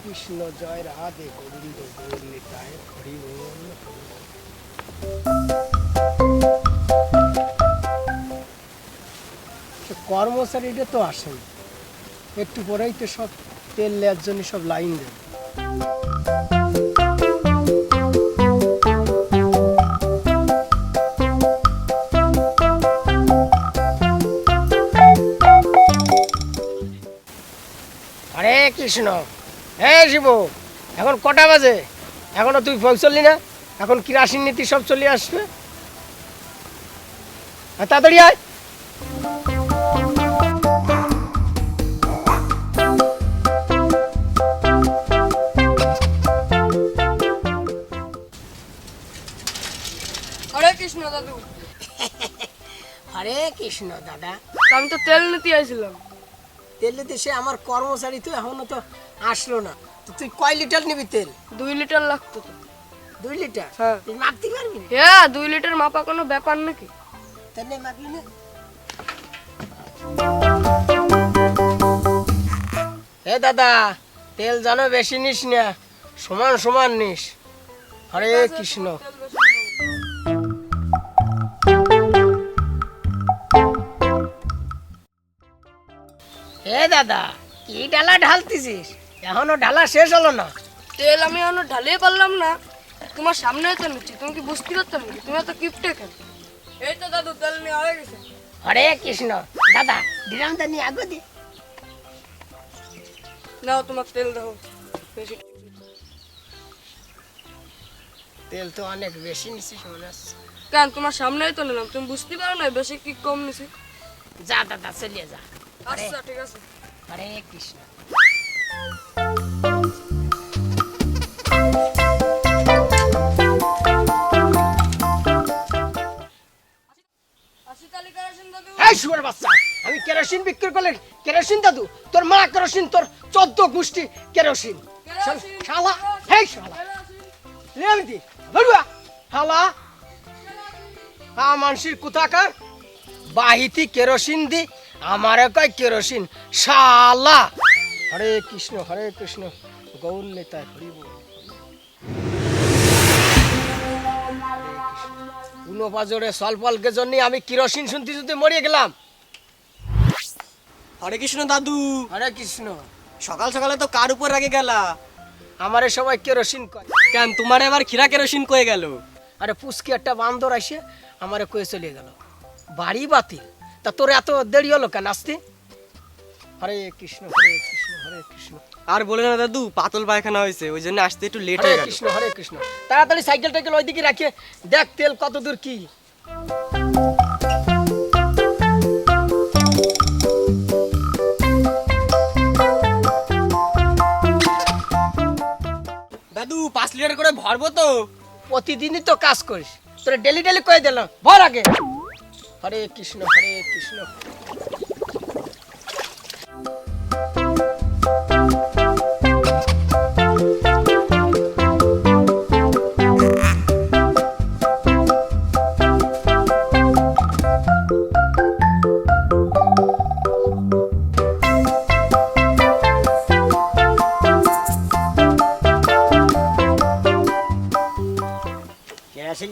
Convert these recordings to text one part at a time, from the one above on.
কৃষ্ণ জয়, রাধে গোবিন্দ গৌর নিতায় হরি বল তো আসেন। একটু পরেই তো সব তেল নেওয়ার জন্য সব লাইন দেবে কৃষ্ণ। হে শিব এখন কটা বাজে? এখনও তুই পৌঁছলি না? এখন কিরাসিন নীতি সব চলে আসবে? তাড়াতাড়ি আয়। হরে কৃষ্ণ দাদু। হরে কৃষ্ণ দাদা। আমি তো তেল নিতে আইছিলাম। তেল নিতে সে আমার কর্মচারী তো এখনও তো আসলো না। তো তুই কয় লিটার নিবি তেল? দুই লিটার লাগতো তো। দুই লিটার? হ্যাঁ। তুই মাপতে পারবি হ্যাঁ দুই লিটার মাপা কোনো ব্যাপার নাকি? তাই নে, মাপলি না। এ দাদা তেল জানো বেশি নিস না সমান সমান নিস। হরে কৃষ্ণ। এ দাদা কি ডালা ঢালতিছিস? এখনও ঢালা শেষ হলো না। তেল আমি এখনও ঢালিয়ে পারলাম না। তোমার সামনে তো নিচ্ছি তুমি কি বুঝতে পারতাম নাকি তুমি এত কিপটে কেন এই তো দাদু তেল নিয়ে হয়ে গেছে। হরে কৃষ্ণ দাদা ডিরামটা নিয়ে আগো দি। নাও তোমার তেল দাও। বেশি। তেল তো অনেক বেশি নিছিস মনে হচ্ছে। কেন তোমার সামনেই তো নিলাম। তুমি বুঝতে পারো না বেশি কি কম নিছি? যা দাদা চলিয়ে যা। আচ্ছা ঠিক আছে। হরে কৃষ্ণ। আসি তালি কারাসিন দাদু। এই শুয়ার বাচ্চা আমি কেরোসিন বিক্রি করলে কেরোসিন দাদু তোর মা কেরোসিন তোর চোদ্দ গোষ্ঠী কেরোসিন। শালা হেই শালা। লেন দি শালা আ মানসির কুতাকার বাহিতি কেরোসিন দি আমারে কয় কেরোসিন শালা। হরে কৃষ্ণ হরে কৃষ্ণ গৌর নেতায় হরি বল। উনো বাজরে সলপলকে জন্য আমি কেরোসিন শুনতে শুনতে মরিয়ে গেলাম। হরে কৃষ্ণ দাদু। হরে কৃষ্ণ। সকাল সকালে তো কার উপর রাগে গেলা? আমারে সবাই কেরোসিন কয়। কেন তোমার এবার খিরা কেরোসিন কয়ে গেল? আরে পুষ্কি একটা বান্দর আসে আমারে কয়ে চলে গেল। বাড়ি বাতিল। তা তোর এত দেরি হলো কেন আসতে? হরে কৃষ্ণ হরে কৃষ্ণ হরে কৃষ্ণ। আর বলে না দাদু পাতল পায়খানা হয়েছে ওই জন্য আসতে একটু লেট হয়ে গেল। কৃষ্ণ হরে কৃষ্ণ। তাড়াতাড়ি সাইকেল টাইকেল ওইদিকে রাখে। দেখ তেল কত দূর কি। দাদু পাঁচ লিটার করে ভরবো তো। প্রতিদিনই তো কাজ করিস। তোরা ডেলি ডেলি কয়ে দিলাম। ভর আগে। হরে কৃষ্ণ হরে কৃষ্ণ।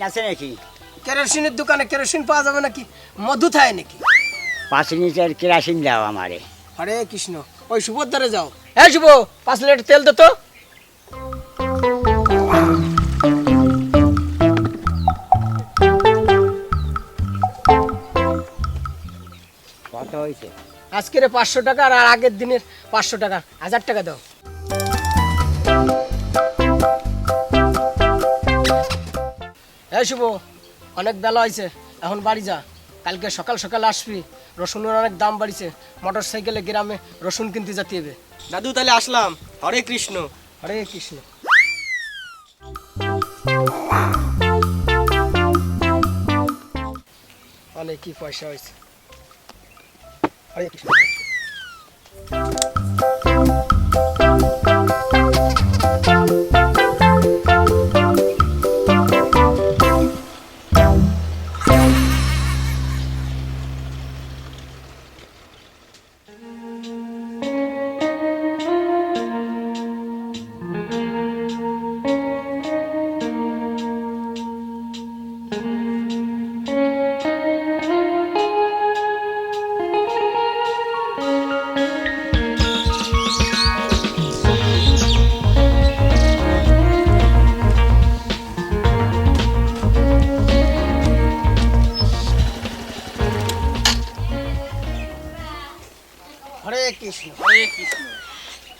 আছে নাকি? কেরোসিনের দোকানে কেরোসিন পাওয়া যাবে নাকি? মধু থায় নাকি? পাঁচ লিটার কেরাসিন দাও আমারে। হরে কৃষ্ণ ওই সুভদ্রে যাও। হ্যাঁ শুভ পাঁচ লিটার তেল দে তো। কত হয়েছে? আজকের পাঁচশো টাকা আর আগের দিনের পাঁচশো টাকা। হাজার টাকা দাও। হ্যাঁ শুভ অনেক বেলা হয়েছে এখন বাড়ি যা। কালকে সকাল সকাল আসবি রসুনের অনেক দাম বাড়িছে মোটর সাইকেলে গ্রামে রসুন কিনতে যেতে হবে। দাদু তাহলে আসলাম। হরে কৃষ্ণ। হরে কৃষ্ণ। অনেকই পয়সা হয়েছে। হরে কৃষ্ণ।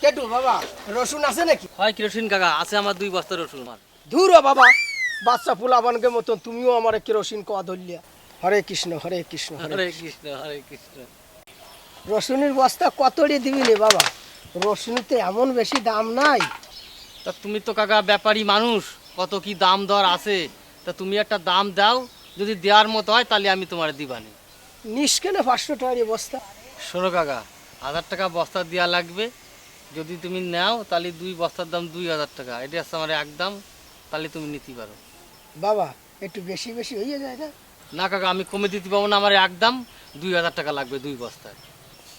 কেটু বাবা রসুন আছে নাকি? হয় কেরোসিন কাকা? আছে আমার দুই বস্তা রসুন আমার ধুর বাবা বাচ্চা ফুলাবানকে মতন তুমিও আমার কেরোসিন কোয়া ধরলিয়া। হরে কৃষ্ণ হরে কৃষ্ণ হরে কৃষ্ণ। হরে কৃষ্ণ। রসুনের বস্তা কতড়ি দিবি রে বাবা? রসুনিতে এমন বেশি দাম নাই। তা তুমি তো কাকা ব্যাপারী মানুষ কত কি দাম দর আছে? তা তুমি একটা দাম দাও যদি দেওয়ার মতো হয় তাহলে আমি তোমার দিবানি। নিষ্কেনে পাঁচশো টাকার বস্তা? শোনো কাকা হাজার টাকা বস্তা দেওয়া লাগবে যদি তুমি নাও তাহলে দুই বস্তার দাম দুই হাজার টাকা। এটা হচ্ছে আমার এক দাম তাহলে তুমি নিতে পারো। বাবা একটু বেশি বেশি হয়ে যায় না না কাকা আমি কমে দিতে পারব না আমার এক দাম দুই হাজার টাকা লাগবে দুই বস্তায়।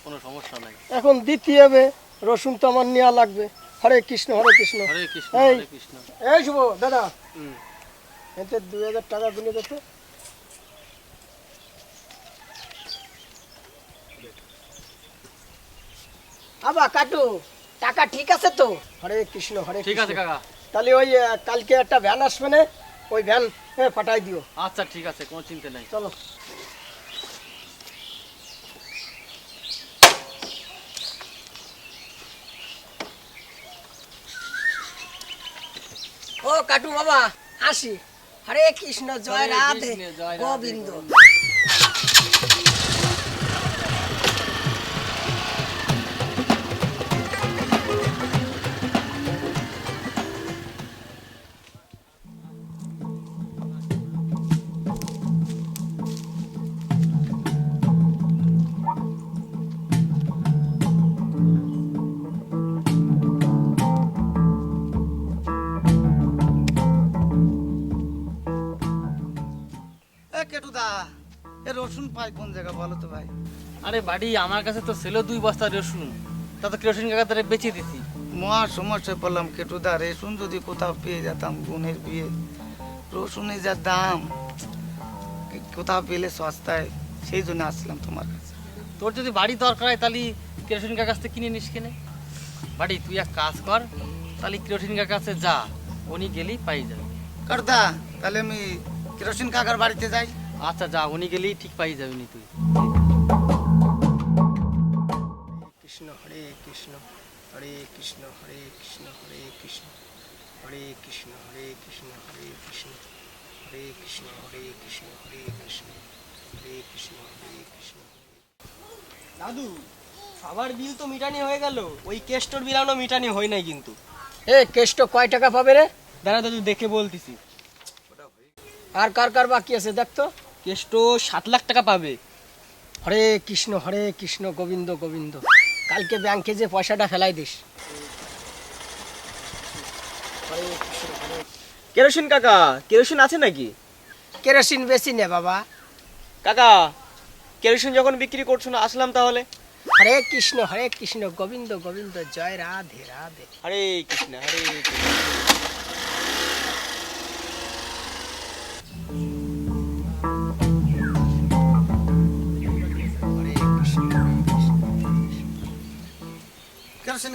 কোনো সমস্যা নাই। এখন দিতে হবে রসুন তো আমার নেওয়া লাগবে। হরে কৃষ্ণ হরে কৃষ্ণ। হরে কৃষ্ণ এই। হরে কৃষ্ণ। এই শুভ দাদা। এতে দুই হাজার টাকা দিলে কত আবা কাটু। টাকা ঠিক আছে তো? হরে কৃষ্ণ হরে ঠিক আছে কাকা। তাহলে ওই কালকে একটা ভ্যান আসবে না? ওই ভ্যান এ, পাঠাই দিও। আচ্ছা ঠিক আছে কোনো চিন্তা নাই। চলো। ও কাটু বাবা আসি। হরে কৃষ্ণ জয় হরে কৃষ্ণ, জয় রাধে, গোবিন্দ। এ রসুন পাই কোন জায়গা বলো তো ভাই? আরে বাড়ি আমার কাছে তো ছিল দুই বস্তা রসুন। তা তো কেরোসিন কাকা তারা বেঁচে দিছি। মহা সমস্যায় পড়লাম কেটুদা রেসুন যদি কোথাও পেয়ে যেতাম বোনের বিয়ে। রসুনের যা দাম কোথাও পেলে সস্তায় সেই জন্য আসলাম তোমার কাছে। তোর যদি বাড়ি দরকার হয় তাহলে কেরোসিন কাকার কাছ থেকে কিনে নিস কেনে। বাড়ি তুই এক কাজ কর তাহলে কেরোসিন কাকার কাছে যা উনি গেলেই পাই যাবে। কাটুদা তাহলে আমি কেরোসিন কাকার বাড়িতে যাই। আচ্ছা যা উনি গেলেই ঠিক পাই যাবি নি তুই কৃষ্ণ হরে কৃষ্ণ হরে কৃষ্ণ হরে কৃষ্ণ হরে কৃষ্ণ হরে কৃষ্ণ হরে কৃষ্ণ হরে কৃষ্ণ হরে কৃষ্ণ হরে কৃষ্ণ হরে কৃষ্ণ হরে কৃষ্ণ হরে কৃষ্ণ দাদু সবার বিল তো মিটানি হয়ে গেল ওই কেষ্টর বিল এখনও মিটানি হয় নাই কিন্তু এ কেষ্ট কয় টাকা পাবে রে দাদা দাদু দেখে বলতেছি আর কার কার বাকি আছে দেখতো কেস্টো সাত লাখ টাকা পাবে। হরে কৃষ্ণ হরে কৃষ্ণ গোবিন্দ গোবিন্দ। কালকে ব্যাংকে যে পয়সাটা ফেলাই দিস। কেরোসিন কাকা কেরোসিন আছে নাকি? কেরোসিন বেশি নে বাবা। কাকা কেরোসিন যখন বিক্রি করছ না আসলাম তাহলে। হরে কৃষ্ণ হরে কৃষ্ণ গোবিন্দ গোবিন্দ জয় রাধে রাধে। হরে কৃষ্ণ হরে কৃষ্ণ।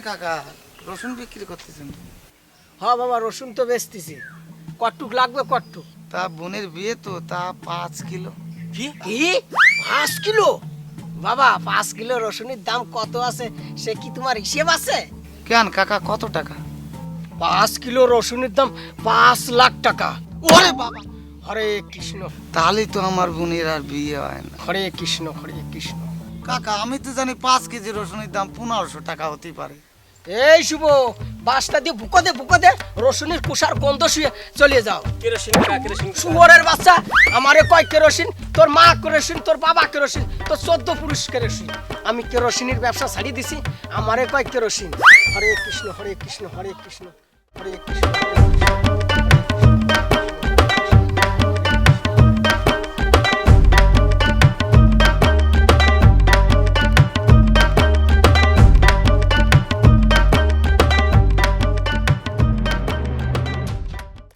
কাকা রসুন বিক্রি করতেছেন। হ্যাঁ বাবা রসুন তো বেচতেছি। কটুক লাগবে কটুক তা বোনের বিয়ে তো তা পাঁচ কিলো। কি? পাঁচ কিলো? বাবা পাঁচ কিলো রসুনের দাম কত আছে? সে কি তোমার হিসেব আছে? কেন কাকা কত টাকা? পাঁচ কিলো রসুনের দাম পাঁচ লাখ টাকা। ওরে বাবা! হরে কৃষ্ণ। তাহলেই তো আমার বোনের আর বিয়ে হয় না। হরে কৃষ্ণ হরে কৃষ্ণ। কাকা আমি তো জানি পাঁচ কেজি রসুনের দাম পনেরোশো টাকা হতেই পারে। এই শুভ বাসটা দিয়ে বুকো দে বুকো দে রসুনের কুষার গন্ধ শুয়ে চলে যাও। কেরোসিন কেরোসিন শুয়োরের বাচ্চা আমারে কয় কেরোসিন? তোর মা কেরোসিন তোর বাবা কেরোসিন তোর চোদ্দ পুরুষ কেরোসিন। আমি কেরোসিনের ব্যবসা ছাড়িয়ে দিছি আমারে কয় কেরোসিন? হরে কৃষ্ণ হরে কৃষ্ণ হরে কৃষ্ণ, হরে কৃষ্ণ।